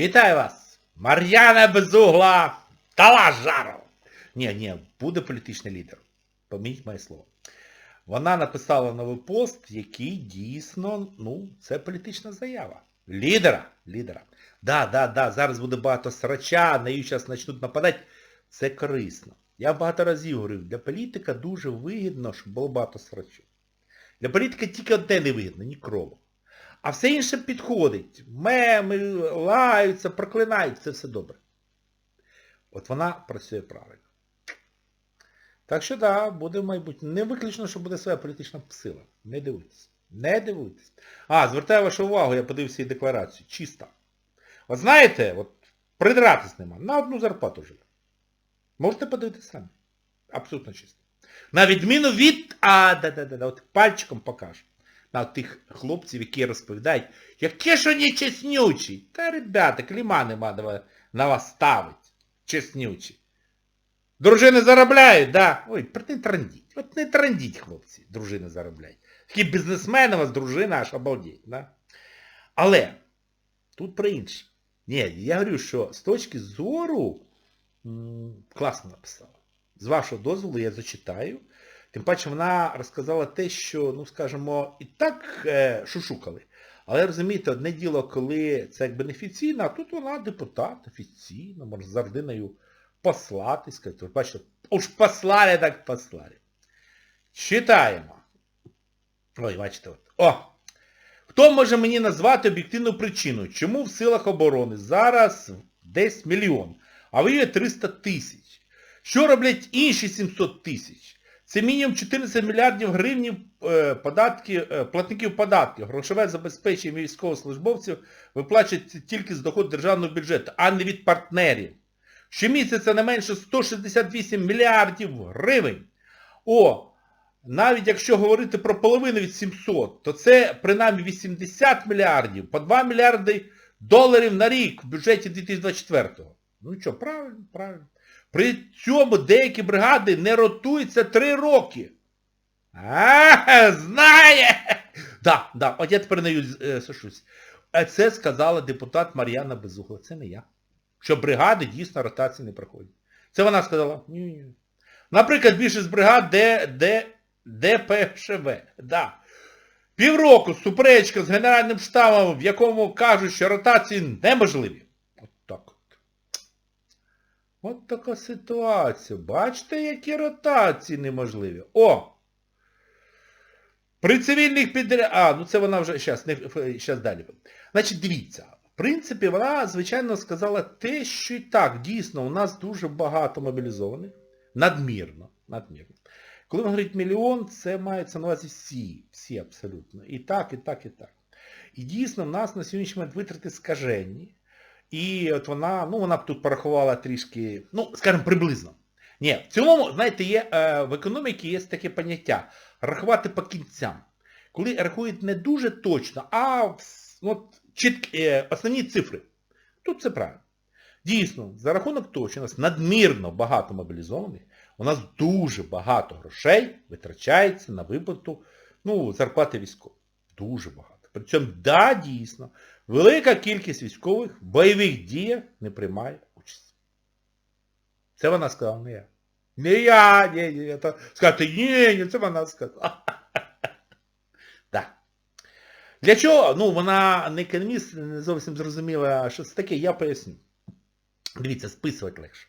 Вітаю вас! Мар'яна Безугла дала жару! Ні, ні, буде політичний лідер. Поміть моє слово. Вона написала новий пост, який дійсно, ну, це політична заява. Лідера. Лідера. Да, да, да, зараз буде багато срача, на її зараз почнуть нападати. Це корисно. Я багато разів говорив, для політика дуже вигідно, щоб було багато срачу. Для політика тільки одне не вигідно, ні крову. А все інше підходить. Меми, лаються, проклинають, це все добре. От вона працює правильно. Так що так, да, буде в майбутньому. Не виключно, що буде своя політична сила. Не дивуйтесь. Не дивуйтесь. А, звертаю вашу увагу, я подивився її декларацію. Чиста. От знаєте, от придратись нема. На одну зарплату живе. Можете подивитися самі. Абсолютно чисто. На відміну від... А, да-да-да, от пальчиком покажу. На тих хлопців, які розповідають, яке ж вони чеснючі. Та, ребята, кліма нема на вас ставить. Чеснючі. Дружини заробляють, да. Ой, не трандіть. От не трандіть, хлопці, дружини заробляють. Такі бізнесмени у вас дружина аж обалдеть, да? Але тут про інше. Ні, я говорю, що з точки зору класно написала. З вашого дозволу я зачитаю. Тим паче вона розказала те, що, ну, скажімо, і так е, шушукали. Але розумієте, одне діло, коли це як бенефіційна, а тут вона депутат офіційно, може з родиною послати, сказати. Бачите, уж послали, так послали. Читаємо. Ой, бачите, от. О! Хто може мені назвати об'єктивну причину, чому в силах оборони зараз десь мільйон, а воює 300 тисяч? Що роблять інші 700 тисяч? Це мінімум 14 мільярдів гривень податки, е, платників податків. Грошове забезпечення військовослужбовців виплачується тільки з доходу державного бюджету, а не від партнерів. Щомісяця не менше 168 мільярдів гривень. О, навіть якщо говорити про половину від 700, то це принаймні 80 мільярдів, по 2 мільярди доларів на рік в бюджеті 2024-го. Ну що, правильно, правильно. При цьому деякі бригади не ротуються 3 роки. А, знає! Да, да, от я тепер не е, сушусь. А це сказала депутат Мар'яна Безугла. Це не я. Що бригади дійсно ротації не проходять. Це вона сказала. Ні, ні. Наприклад, більшість бригад де, де, ДПШВ. Да. Півроку суперечка з Генеральним штабом, в якому кажуть, що ротації неможливі. От так от. От така ситуація. Бачите, які ротації неможливі. О! При цивільних підряд... А, ну це вона вже... Щас, не... Щас далі. Значить, дивіться. В принципі, вона, звичайно, сказала те, що і так, дійсно, у нас дуже багато мобілізованих. Надмірно. Надмірно. Коли він говорить мільйон, це мається на увазі всі, всі абсолютно. І так, і так, і так. І дійсно, в нас на сьогоднішній момент витрати скаженні. І от вона, ну вона б тут порахувала трішки, ну, скажімо, приблизно. Ні, в цілому, знаєте, є, е, в економіці є таке поняття рахувати по кінцям. Коли рахують не дуже точно, а от, чіткі, е, основні цифри. Тут це правильно. Дійсно, за рахунок того, що у нас надмірно багато мобілізованих, у нас дуже багато грошей витрачається на виплату ну, зарплати військових. Дуже багато. Причому, да, дійсно, велика кількість військових в бойових діях не приймає участь. Це вона сказала, не я. Не я, ні, ні, то сказати, ні, ні, це вона сказала. Так. Для чого? Ну, вона не економіст, не зовсім зрозуміла, що це таке, я поясню. Дивіться, списувати легше.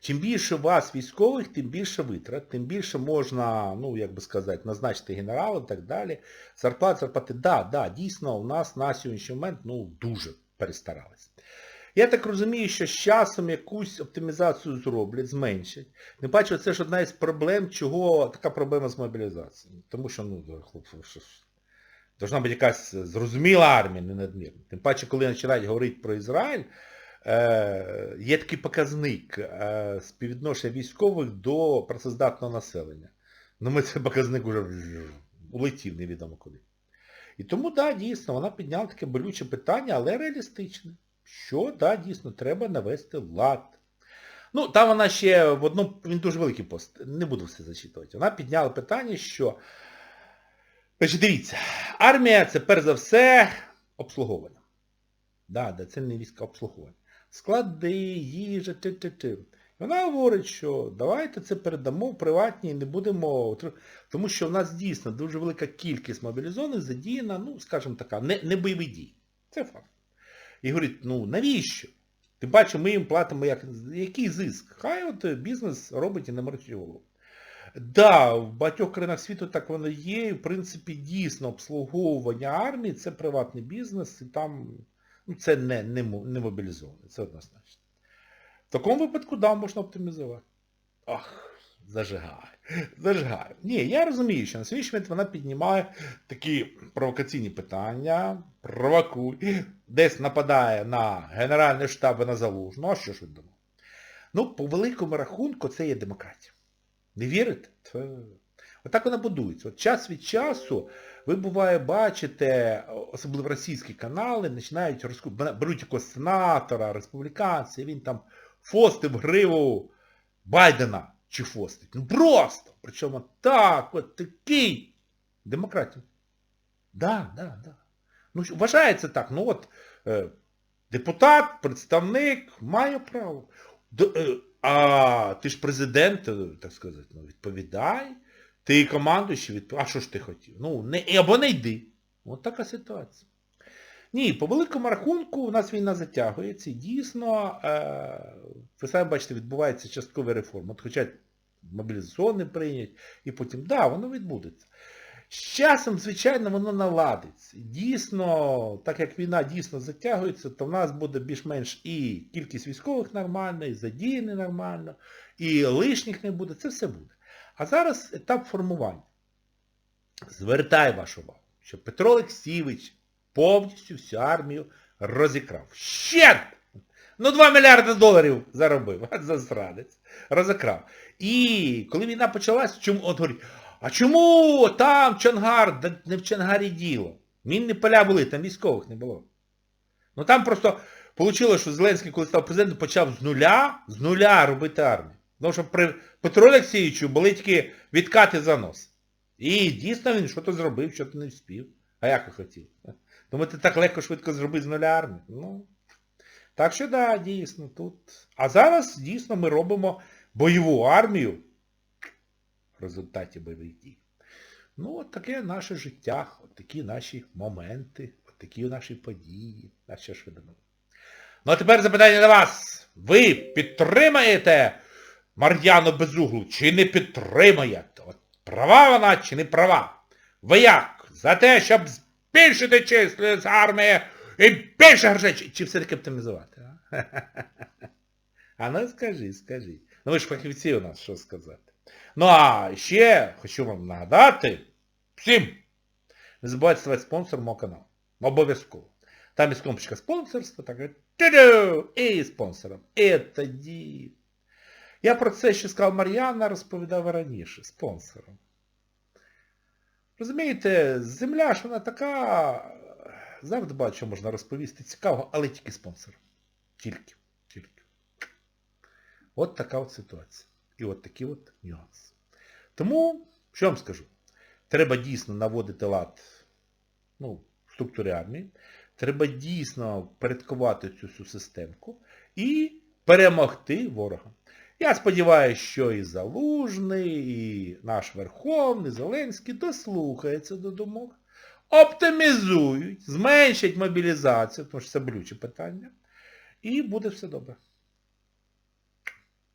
Чим більше у вас військових, тим більше витрат, тим більше можна, ну, як би сказати, назначити генерала і так далі. Зарплати, зарплати, да, да, дійсно, у нас на сьогоднішній момент, ну, дуже перестарались. Я так розумію, що з часом якусь оптимізацію зроблять, зменшать. Не бачу, це ж одна із проблем, чого така проблема з мобілізацією. Тому що, ну, хлопці, що ж, должна бути якась зрозуміла армія, не надмірна. Тим паче, коли починають говорити про Ізраїль, є такий показник е, співвідношення військових до працездатного населення. Ну ми цей показник вже улетів невідомо куди. І тому, так, да, дійсно, вона підняла таке болюче питання, але реалістичне. Що, да, дійсно, треба навести лад. Ну, там вона ще в одному, він дуже великий пост, не буду все зачитувати. Вона підняла питання, що, значить, дивіться, армія це перш за все обслуговування. Да, да, це не війська обслуговування. Склади, їжа, ти, ти, ти. Вона говорить, що давайте це передамо в приватні і не будемо... Тому що в нас дійсно дуже велика кількість мобілізованих задіяна, ну, скажімо така, не, не бойові дії. Це факт. І говорить, ну навіщо? Ти бачиш, ми їм платимо як, який зиск? Хай от бізнес робить і не морочить голову. Да, в багатьох країнах світу так воно є, і в принципі дійсно обслуговування армії це приватний бізнес, і там це не, не, не мобілізоване, це однозначно. В такому випадку, да, можна оптимізувати. Ах, зажигає. Зажигає. Ні, я розумію, що на сьогоднішній момент вона піднімає такі провокаційні питання, провокує, десь нападає на Генеральний штаб і на Залужну. А що ж ви думаєте? Ну, по великому рахунку, це є демократія. Не вірите? Та... Отак вона будується. От час від часу ви буває бачите, особливо російські канали, починають розку... беруть якогось сенатора, республіканця, він там фостив гриву Байдена чи фостить. Ну просто. Причому так, от такий. Демократія. Да, да, да. Ну, вважається так. Ну от е, депутат, представник має право. Д- е, а ти ж президент, е, так сказати, ну, відповідай. Ти командуючий, відповідай. А що ж ти хотів? Ну, не, або не йди. От така ситуація. Ні, по великому рахунку у нас війна затягується дійсно, е, ви самі бачите, відбувається часткова реформа. От хоча мобілізаційний прийнять, і потім, да, воно відбудеться. З часом, звичайно, воно наладиться. Дійсно, так як війна дійсно затягується, то в нас буде більш-менш і кількість військових нормальна, і задіяні нормально, і лишніх не буде, це все буде. А зараз етап формування. Звертаю вашу увагу, що Петро Олексійович повністю всю армію розікрав. Ще! Ну 2 мільярди доларів заробив, засранець. Розікрав. І коли війна почалась, чому, от говорить, а чому там Чонгар, не в Чонгарі діло? Мінні поля були, там військових не було. Ну там просто вийшло, що Зеленський, коли став президентом, почав з нуля, з нуля робити армію. Тому що при Петру Олексійовичу були тільки відкати за нос. І дійсно він щось зробив, що то не вспів. А як і хотів. Думаєте, так легко швидко зробити з нуля армію? Ну. Так що да, дійсно, тут. А зараз дійсно ми робимо бойову армію в результаті бойових дій. Ну, от таке наше життя, от такі наші моменти, от такі наші події. Ви думаєте? Ну а тепер запитання до вас. Ви підтримаєте Мар'яну Безуглу чи не підтримаєте? От права вона чи не права? Ви як? За те, щоб збільшити численність армії і більше грошей, чи, чи все-таки оптимізувати? А? а ну скажи, скажи. Ну ви ж фахівці у нас, що сказати. Ну а ще хочу вам нагадати всім. Не забувайте ставати спонсором мого каналу. Обов'язково. Там є кнопочка спонсорства, так і спонсором. І тоді. Я про це ще сказав Мар'яна, розповідав раніше, спонсором. Розумієте, земля ж вона така, завжди що можна розповісти, цікаво, але тільки спонсором. Тільки. Тільки. От така от ситуація. І от такі от нюанси. Тому, що я вам скажу, треба дійсно наводити лад ну, в структурі армії, треба дійсно порядкувати цю всю системку і перемогти ворога. Я сподіваюся, що і Залужний, і наш Верховний, Зеленський дослухаються до думок, оптимізують, зменшать мобілізацію, тому що це болюче питання, і буде все добре.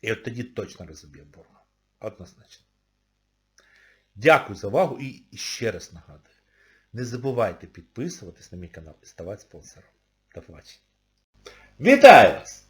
І от тоді точно розоб'є ворога. Однозначно. Дякую за увагу і ще раз нагадую. Не забувайте підписуватись на мій канал і ставати спонсором. До побачення. Вітаю вас!